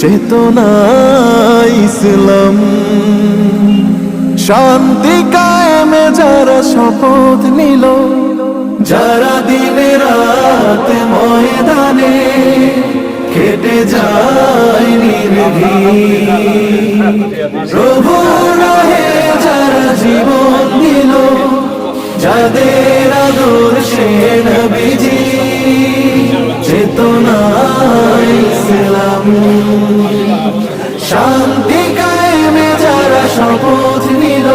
চেতনা ইসলাম। শান্তি কায়েমে যারা শপথ নিল, যারা দিনে রাত ময়দানে কেটে যায় প্রভু রহে যারা জীবন দিল, যাদের আদর্শে নবীজি চেতনা শান্তি কায়েমে যারা শপথ নিল,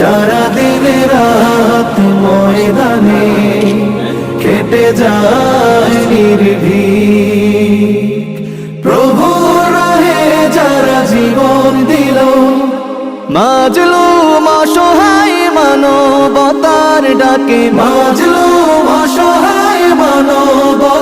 যারা দিনে রাত ময়দানে কেটে যায় নির্ভীক। প্রভু রহে যারা জীবন দিল মাজলু অসহায় মানবতার ডাকে। মাজলু অসহায় মানবতার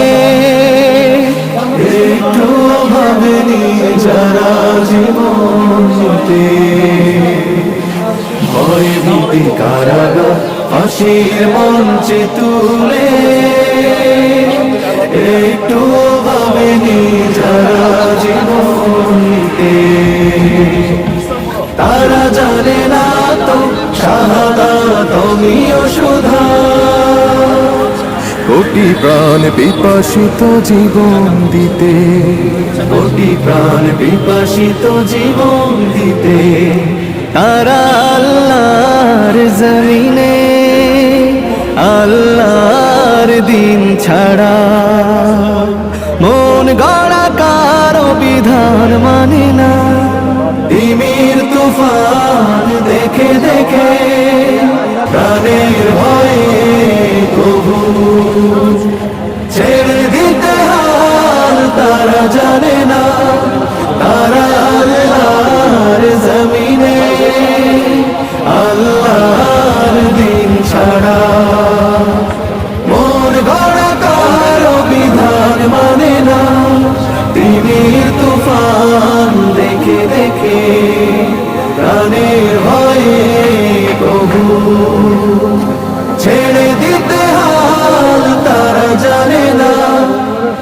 একটু ভাবেনি যারা জীবনতে ভয় ভীতি কারাগার ফাঁসির মঞ্চে তুলে। একটু ভাবেনি যারা প্রাণ বিপাসিত জীবন দিতে। কোটি প্রাণ বিপাসিত জীবন দিতে। তারা আল্লাহর জমিনে, আল্লাহর দিন ছাড়া। মন গড়া কারও বিধান মানে না। প্রাণের ভয়ে প্রভু। ছেড়ে দিতে হাল তারা জানে না।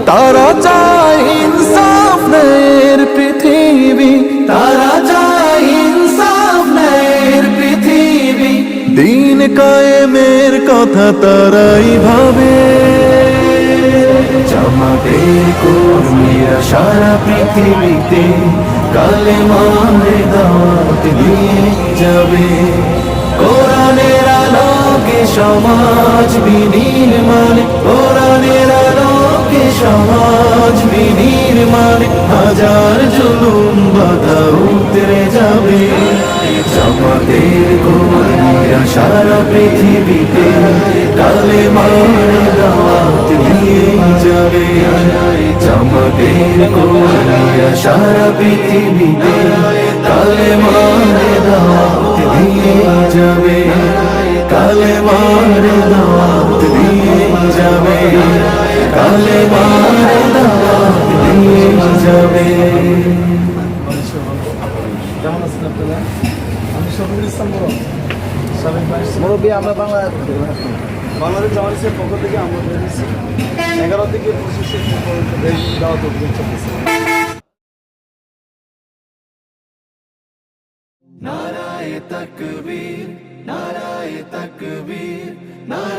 তারা চায় ইনসাফ নের পৃথিবী। তারা চায় ইনসাফ ন্যায়ের পৃথিবী। দিন কায়েমের কথা তারাই ভাবে। জামাতের কর্মীরা সারা পৃথিবীতে কালে মারে দাওয়াত দিয়ে যাবে। কোরআনের আলোকে সমাজ বিনির্মাণ, কোরআনের আলোকে সমাজ বিনির্মাণ হাজার জুলুম বাধা উতরে যাবে। জামাতের কর্মীরা সারা পৃথিবীতে কালে মারে দাওয়াত দিয়ে যাবে। জামাতের কর্মীরা সারা পৃথিবীতে কালে মারে দাওয়াত দিয়ে যাবে। কালে মারে দাওয়াত দিয়ে যাবে। কেমন আছেন আপনারা? আমি শফিকুল ইসলাম বড়। সাবেক মুরব্বী আমরা বাংলা বাংলাদেশ জামানিসের পক্ষ থেকে আমরা ধরেছি এগারো থেকে পঁচিশে পর্যন্ত এই দাওয়াত অভিযান চলতেছে। নারায়ে তাকবীর নারায়ে তাকবীর নারায়ে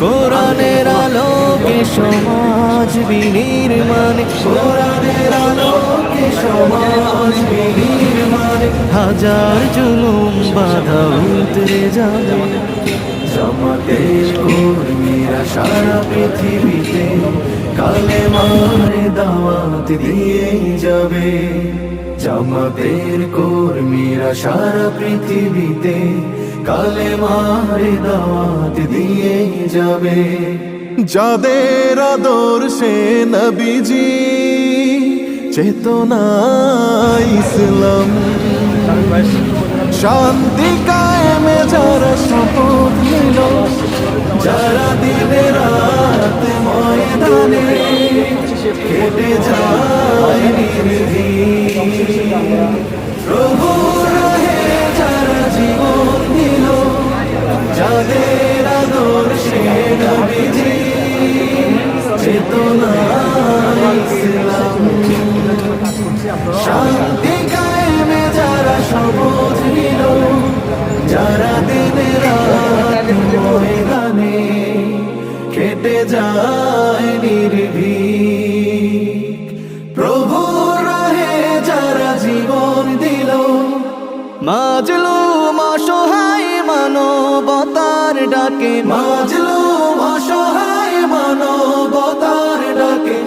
কোরআনের আলোকে সমাজ বিনির্মাণ, কোরআনের আলোকে সমাজ বিনির্মাণ, হাজার জুলুম বাধা উতরে যাবে। জামাতের কর্মীরা সারা পৃথিবীতে কালে মারে দাওয়াত দিয়ে যাবে। জামাতের কর্মীরা সারা পৃথিবীতে কালে মারে দিয়েই যাবে। যাদের আদর্শে নবীজি চেতনা ইসলাম শান্তি কায়েমে যারা শপথ নিল, যারা দিনে রাত ময়দানে কেটে যায় নির্ভীক। প্রভু রাহে যারা জীবন দিল, যাদের আদর্শে নবীজি চেতনা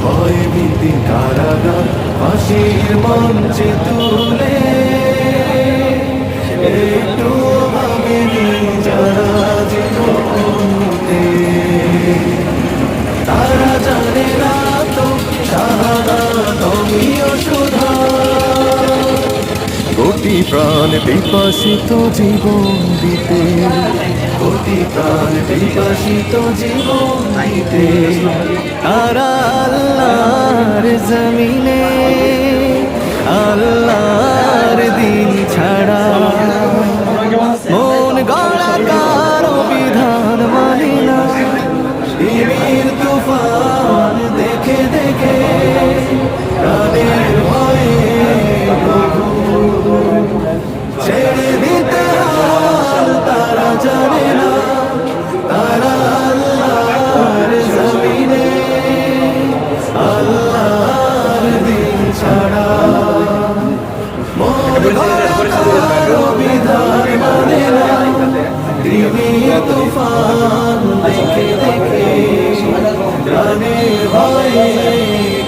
ভয় ভীতি কারাগার ফাঁসির মঞ্চে বিপাসিত জীবন দিতে। কোটি প্রাণ জীবন দিতে। তারা ছাড়া মন গড়া বিধান মানে না টিভির তুফান দেখে দেখে প্রাণের ভয়ে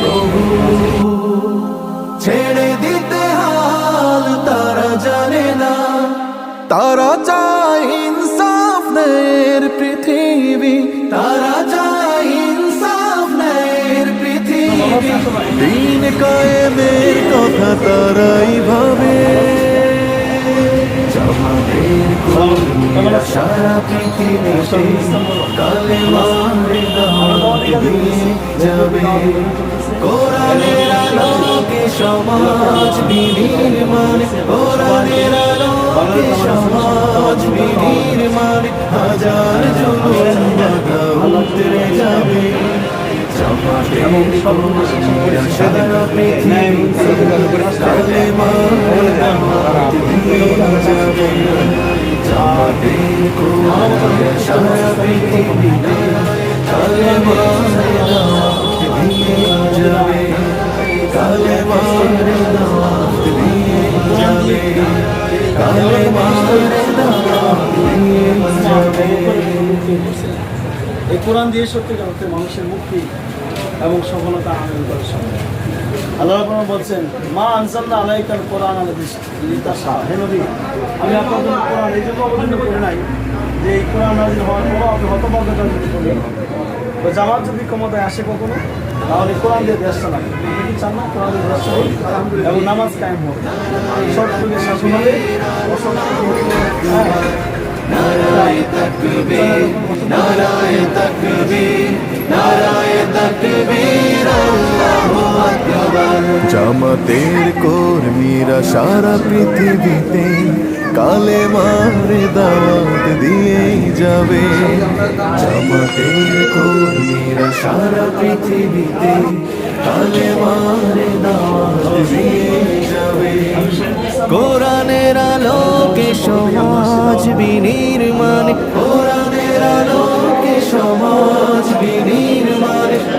প্রভু। ছেড়ে দিতে হাল তারা জানে না। তারা চায় ইনসাফ নের পৃথিবী। তারা চায় ইনসাফ নের পৃথিবী। কায়েমের কথা তারাই ভাবে। সারা পৃথিবীতে কালে মারে যাবে। কোরআনের সমাজ বিনির্মাণ, কোরআনের আলোকে সমাজ বিনির্মাণ, হাজার বাধা উতরে যাবে। এবং এই কোরআন দিয়ে অর্থে মানুষের মুক্তি এবং সফলতা আনন্দ করে সম্ভব আল্লাহ আপনারা বলছেন, মা আনসাল্লাহ আলাইকাল কোরআন লিতাসা হে নবী আমি আপনার জন্য কোরআন এই জন্য অবতীর্ণ করি নাই যে এই কোরআন নাজিল হওয়ার পরও আপনি হতভাগ্যতা যদি করেন তো যদি ক্ষমতায় আসে কখনো, তাহলে কোরআন দিয়ে দেশ চালাবে। আপনি চান না কোরআন দিয়ে দেশ চালাবে? এবং নামাজ কায়েম হবে। সব যুগে শাসন হবে অসৎ যুগে, হ্যাঁ। জামাতের কর্মীরা সারা পৃথিবীতে কালে মারে দাওয়াত দিয়েই যাবে জামাতের কর্মীরা সারা পৃথিবীতে কালে মারে দাওয়াত দিয়েই যাবে কোরআনের আলোকে সমাজ বিনির্মাণ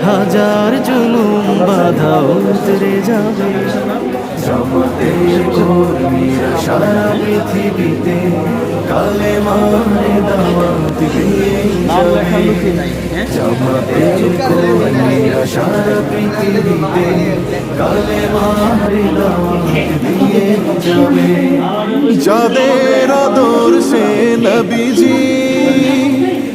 হাজার জুলুম বাধা উতরে যাবে। জামাতের কর্মীরা সারা পৃথিবীতে কালে মারে দাওয়াত দিয়ে হ্যাঁ কর্মীরা সারা পৃথিবীতে কালে মারে যাবে। যাদের আদর্শে নবীজি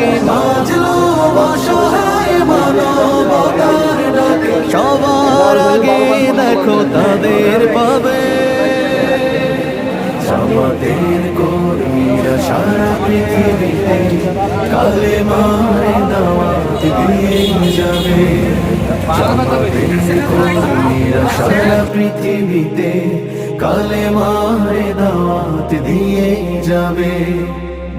ডাকে বাজলো অসহায় মানবতার ডাকে? সবার আগে দেখো তাদের পাবে। সমাদের কর্মীরা সারা পৃথিবীতে কালে মারে দাওয়াত দিয়ে যাবে। কর্মীরা সারা পৃথিবীতে কালে মারে দাওয়াত দিয়ে যাবে।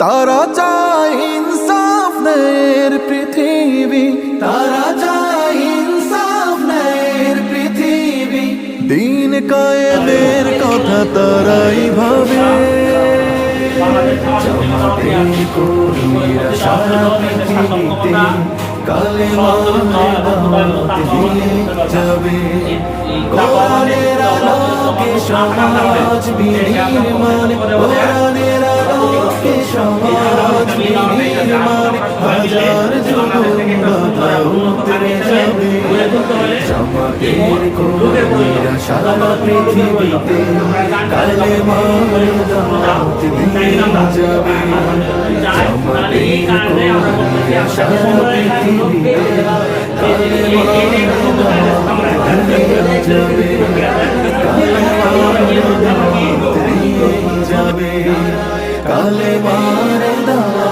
তারা চায় ইনসাফ পৃথিবী। তারা চায় ইনসাফ পৃথিবী। দিন কায়েমের কথা তারাই ভাবে। যাবে। কালে বিনির্মাণ সমাজ বিনির্মাণ হাজার জুলুম বাধা উতরে যাবে জামাতের কর্মীরা সারা পৃথিবীতে কালে মার দাওয়াত দিয়ে যাবে জামাতের কর্মীরা সারা পৃথিবীতে কালে মার দাওয়াত দিয়ে যাবে কালে মার দাওয়াত দিয়ে যাবে কালে মার দাওয়াত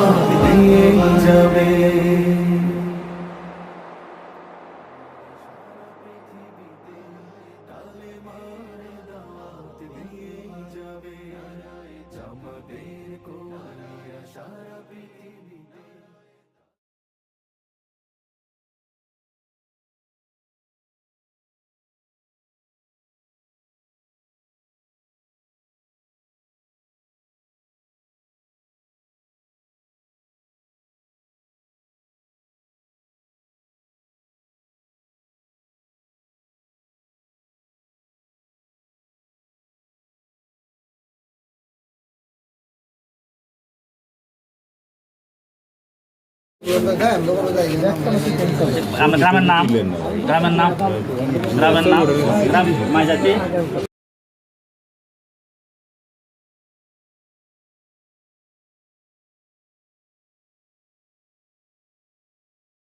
গ্রামের নাম? গ্রামের নাম? গ্রামের নাম? গ্রাম মাইজাতি?